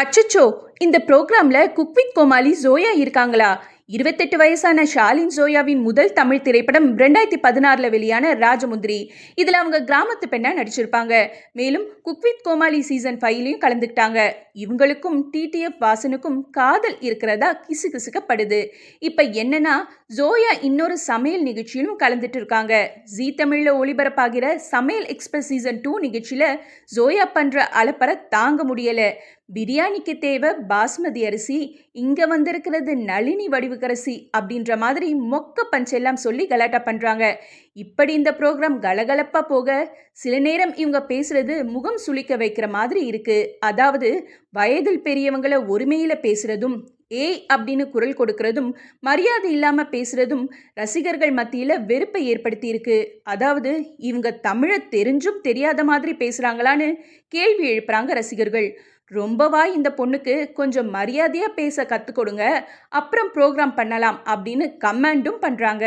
அச்சச்சோ இந்த ப்ரோக்ராம்ல குக் வித் கோமாளி ஜோயா இருக்காங்களா? இருபத்தெட்டு வயசான ஷாலின் ஜோயாவின் முதல் தமிழ் திரைப்படம் ரெண்டாயிரத்தி பதினாறில் வெளியான ராஜமுந்திரி. இதில் அவங்க கிராமத்து பெண்ணாக நடிச்சிருப்பாங்க. மேலும் குக் வித் கோமாளி சீசன் ஃபைவ்லையும் கலந்துக்கிட்டாங்க. இவங்களுக்கும் டிடிஎஃப் வாசனுக்கும் காதல் இருக்கிறதா கிசு கிசுக்கப்படுது. இப்போ என்னன்னா ஜோயா இன்னொரு சமையல் நிகழ்ச்சியிலும் கலந்துட்டு இருக்காங்க. ஜீ தமிழில் ஒளிபரப்பாகிற சமையல் எக்ஸ்பிரஸ் சீசன் டூ நிகழ்ச்சியில் ஜோயா பண்ணுற அலப்பறை தாங்க முடியலை. பிரியாணிக்கு தேவை பாஸ்மதி அரிசி இங்கே வந்திருக்கிறது நளினி வடிவுக்கரசி அப்படின்ற மாதிரி மொக்க பஞ்செல்லாம் சொல்லி கலாட்டா பண்ணுறாங்க இப்படி இந்த ப்ரோக்ராம் கலகலப்பாக போக சில நேரம் இவங்க பேசுகிறது முகம் சுளிக்க வைக்கிற மாதிரி இருக்குது அதாவது வயதில் பெரியவங்களை ஒருமையில் பேசுகிறதும் ஏய் அப்படின்னு குரல் கொடுக்கறதும் மரியாதை இல்லாமல் பேசுகிறதும் ரசிகர்கள் மத்தியில் வெறுப்பை ஏற்படுத்தியிருக்கு அதாவது இவங்க தமிழை தெரிஞ்சும் தெரியாத மாதிரி பேசுகிறாங்களான்னு கேள்வி எழுப்புறாங்க ரசிகர்கள். ரொம்பவா இந்த பொண்ணுக்கு கொஞ்சம் மரியாதையாக பேச கற்றுக் கொடுங்க. அப்புறம் ப்ரோக்ராம் பண்ணலாம் அப்படின்னு கமெண்டும் பண்ணுறாங்க